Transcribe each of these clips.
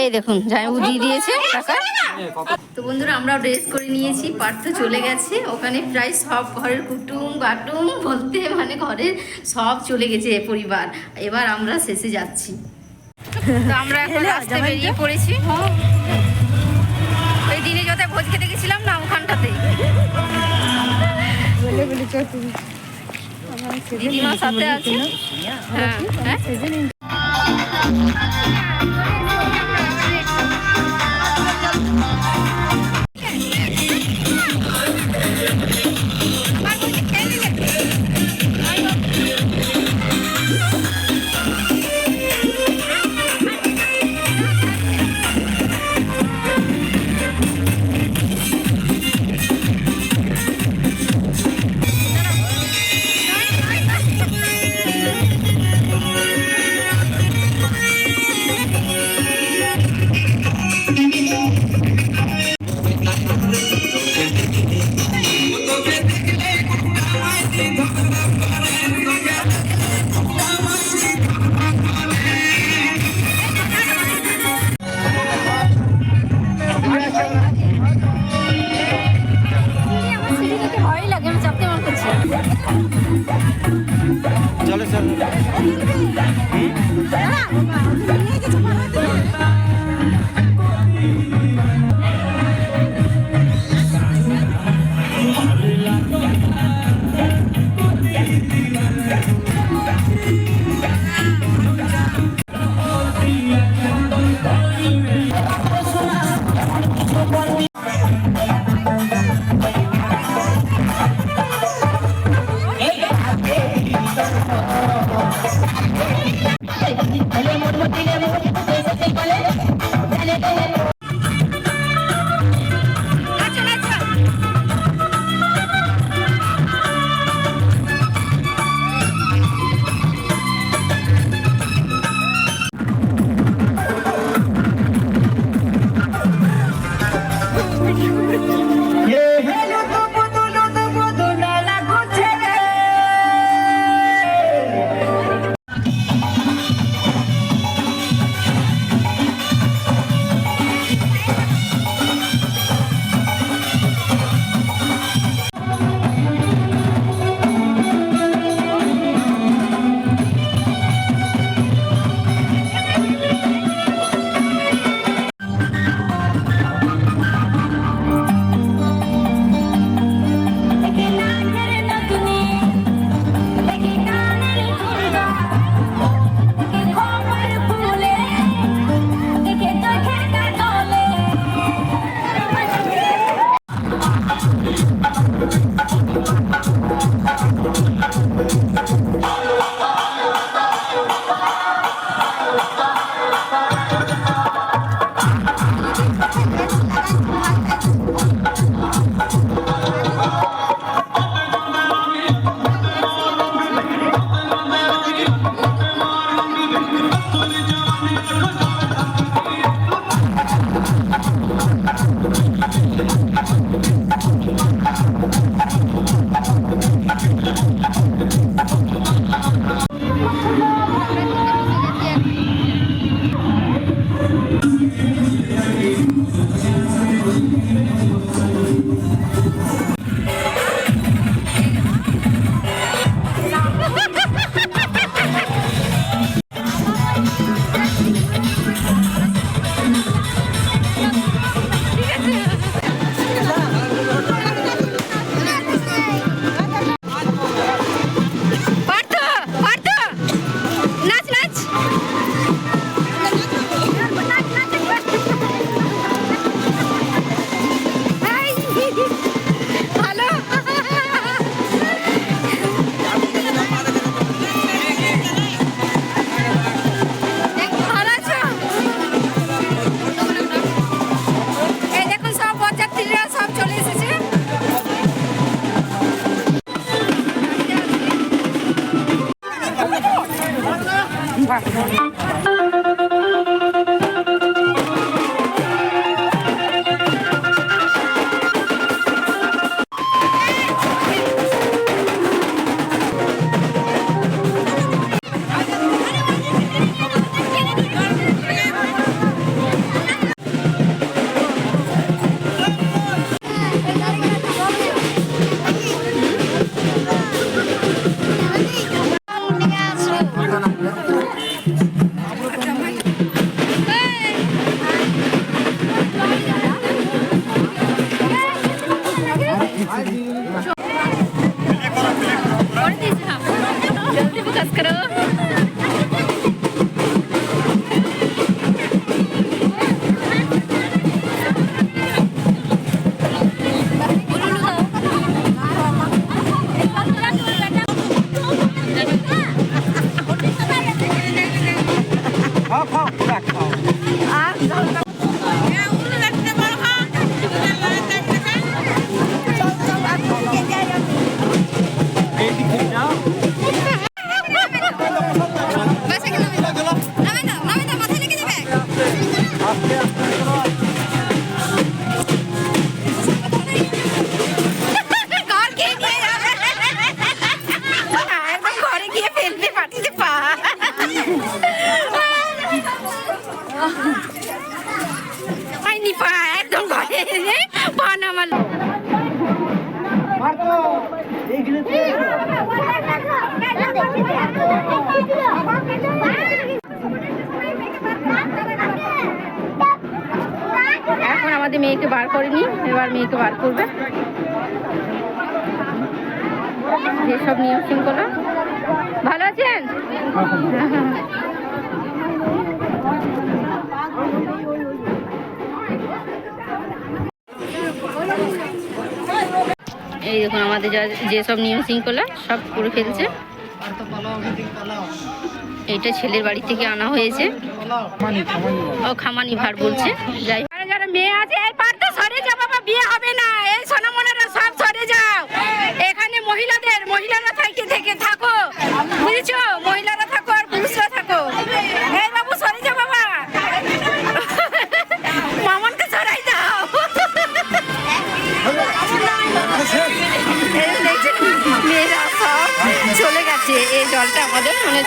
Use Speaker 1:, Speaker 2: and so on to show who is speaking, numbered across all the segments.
Speaker 1: এই দেখুন জামাইবু দিয়ে দিয়েছে টাকা। তো বন্ধুরা আমরা ড্রেস করে নিয়েছি পার্থ চলে গেছে। ওখানে প্রায় সব ঘরের কুটুম বাটুম বলতে মানে ঘরের সব চলে গেছে পরিবার। এবার আমরা শেষে যাচ্ছি। তো আমরা এখন রাস্তায় বেরিয়ে পড়েছি। ওই দিনে যত ভোজ খেতে গেছিলাম না ওখানটাতে দিদিমার সাথে আছে? হ্যাঁ। হ্যাঁ। শৃঙ্খলা ভালো আছেন? এই দেখুন, আমাদের যা যেসব নিয়ম শৃঙ্খলা সব করে ফেলছে। এটা ছেলের বাড়ি থেকে আনা হয়েছে। ও খামানি ভার বলছে। যাই যারা মেয়ে আছে, এই পার তো সরে যাও বাবা, বিয়ে হবে না। এই সোনামনেরা সব সরে যাও এখানে মহিলাদের মহিলারা থেকে থাকো। বুঝেছ? মহিলারা থাকো আর পুরুষরা থাকো। এই বাবু, সরে যা বাবা। মামনকে সরাই দাও। মেয়েরা চলে গেছে। এই জলটা আমাদের মানে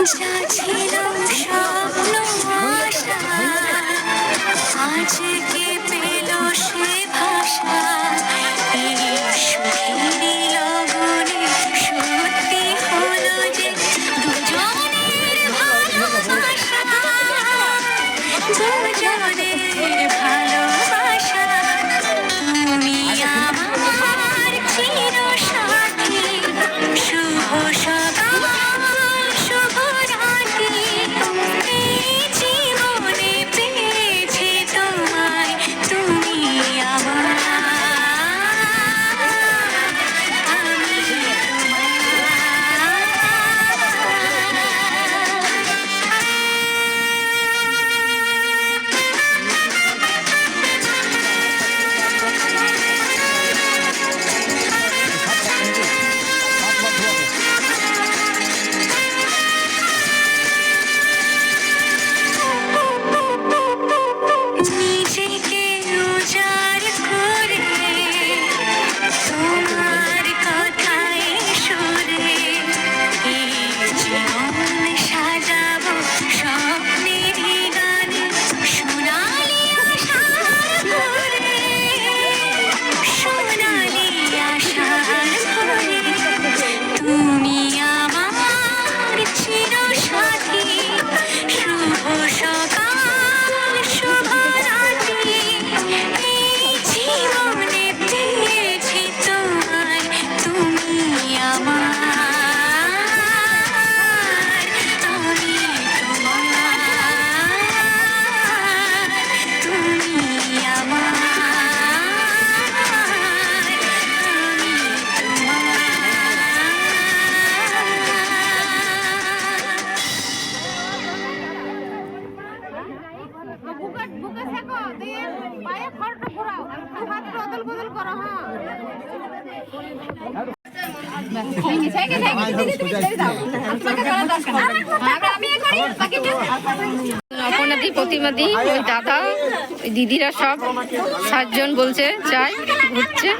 Speaker 2: যা ছিল স্বপ্ন আশা। আজকে
Speaker 1: দিদিরা সব সাতজন বলছে চাই ঘুরছে।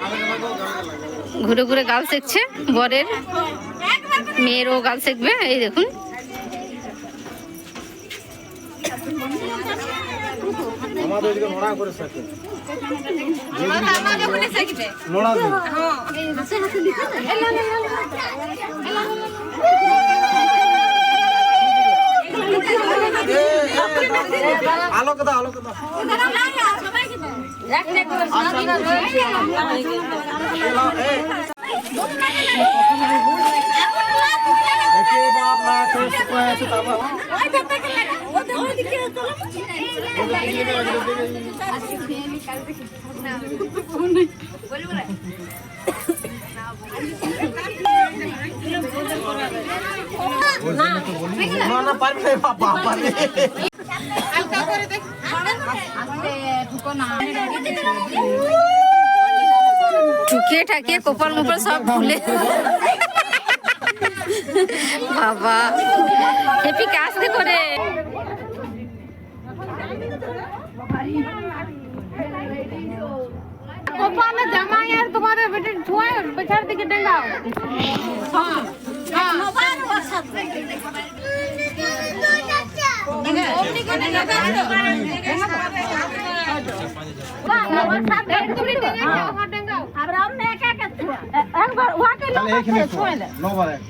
Speaker 1: ঘুরে ঘুরে গাল শিখছে বরের মেয়েরও গাল শিখবে এই দেখুন।
Speaker 3: আমাদের ওইদিকে নোড়া আলোকে দেখে বাপ না খেয়ে শুকনো আছে তারপর না না পারবে না বাবা পারবে
Speaker 1: ঠুকিয়ে ঠাকিয়ে কোপাল মোপাল সব ভুলে বাবা। হেপি আসতে করে।
Speaker 4: কোপালে জামাই আর তোমাদের বেটে ছুঁয়ে পেছার দিকে ডেঙ্গাও একবার উহাকে
Speaker 3: তাহলে এইখানে ছুঁয়ে নবার এক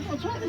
Speaker 2: কুতুরা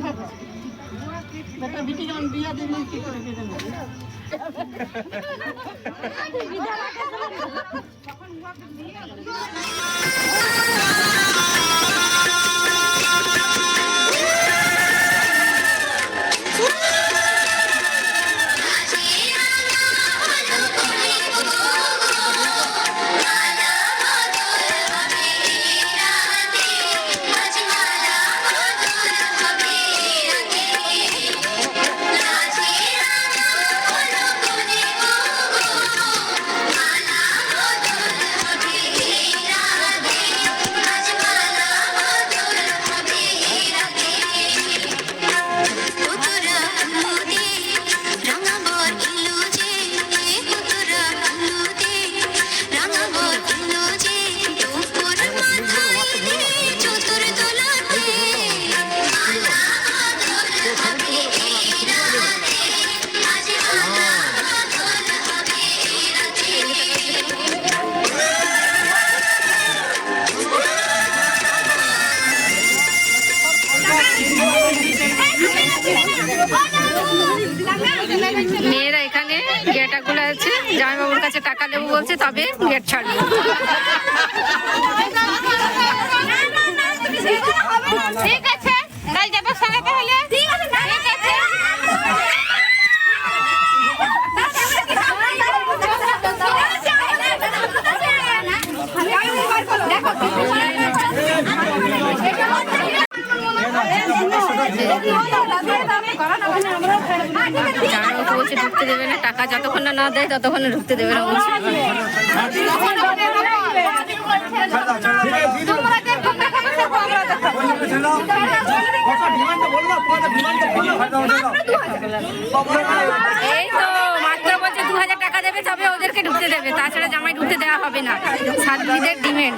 Speaker 1: বলছে গেট ছাড়বে
Speaker 4: ঠিক আছে কাল যাব সঙ্গে তাহলে ঠিক আছে
Speaker 1: জামাইবাবু বলছে ঢুকতে দেবে না, টাকা যতক্ষণ না না দেয় ততক্ষণ ঢুকতে দেবে না বলছে। এই তো মাত্র বলছে দু হাজার টাকা দেবে, তবে ওদেরকে ঢুকতে দেবে। তাছাড়া জামাই ঢুকতে দেওয়া হবে না। সাতদিদের ডিমেন্ড।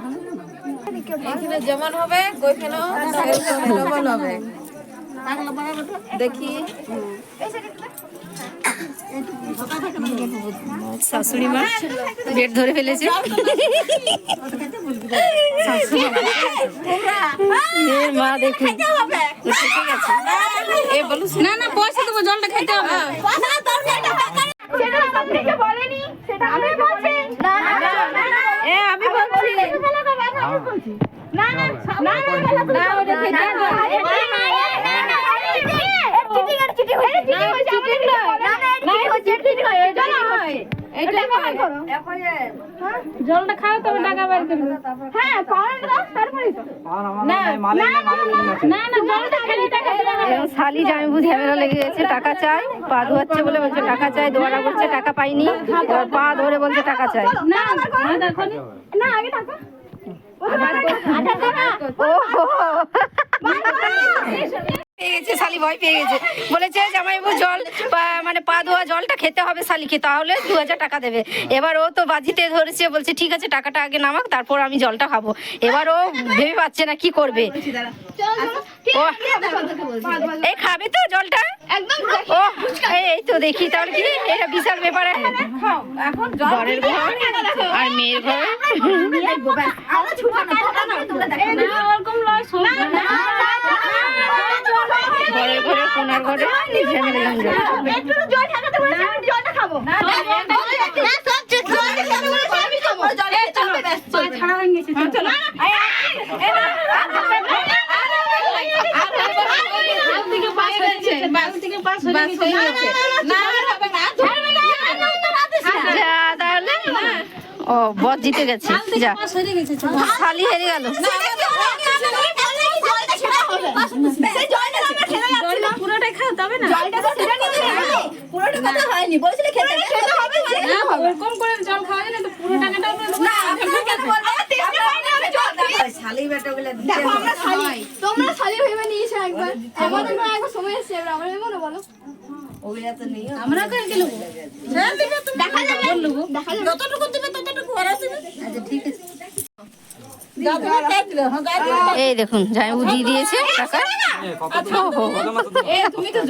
Speaker 5: এখানে যেমন হবে ওইখানেও ডবল হবে। দেখি।
Speaker 1: শাশুড়ি মা বেড ধরে ফেলেছে। মা দেখি।
Speaker 5: এ বলু
Speaker 4: না না পয়সা দেবো জলটা খেতে হবে। আমি বলছি। জলটা খাও তবে টাকা বের করবে হ্যাঁ কারণ দাও তারপরে টাকা
Speaker 1: শালি জামি বুঝি টাকা চাই পা ধোয়াচ্ছে বলে বলছে টাকা চাই দোয়ারা করছে টাকা পাইনি পা ধরে বলছে টাকা চাই
Speaker 4: না আগে টাকা
Speaker 1: ও পেয়ে গেছে শালি ভয় পেয়ে গেছে বলেছে জামাইবু জল মানে পা ধোয়া জলটা খেতে হবে শালিকে তাহলে দু হাজার টাকা দেবে এবার ও তো বাজিতে ধরেছে বলছে ঠিক আছে টাকাটা আগে নামাক তারপর আমি জলটা খাব এবার ও ভেবে পাচ্ছে না কি করবে ও এই খাবে তো জলটা ও এই- তো দেখি তাহলে কি এটা বিশাল ব্যাপার ঘরের ঘর আর মেয়ের ঘর
Speaker 4: না ওরকম
Speaker 1: ঘরের ঘরে কোনার ঘরে ঝামেলা ঝঞ্ঝাট।
Speaker 4: ছাড়া হয়ে গেছে চলো থেকে পাস হয়েছে বাস হয়ে গেছে
Speaker 1: যা তাহলে ও বদ
Speaker 4: হয়ে না ওরকম করে জল খাওয়া যায় না তো পুরো আমরা দেবো।
Speaker 6: তোমরা শালি ভেবে নিয়েছো একবার আমাদের না একবার সময় এসেছে এবার আমরা ভেবো না বলো
Speaker 4: আমরা করে গেল
Speaker 6: দেখা যাবে। দেখা যাবে যতটুকু দিবে ততটুকু। ওরা দিবে
Speaker 1: এই দেখুন জামাইবু দিয়ে দিয়েছে টাকা।
Speaker 5: তুমি তো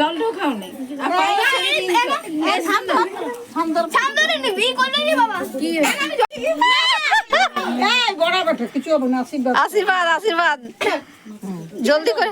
Speaker 1: আশীর্বাদ। আশীর্বাদ জলদি করে।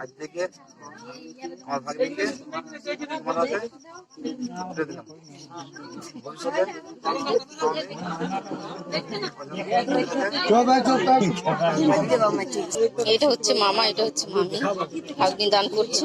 Speaker 3: আজ থেকে আমার ভাগ্নিকে তোমার হাতে তুলে দিলাম। ভবিষ্যতে
Speaker 1: এটা হচ্ছে মামা এটা হচ্ছে মামি। আগ্নি দান করছে।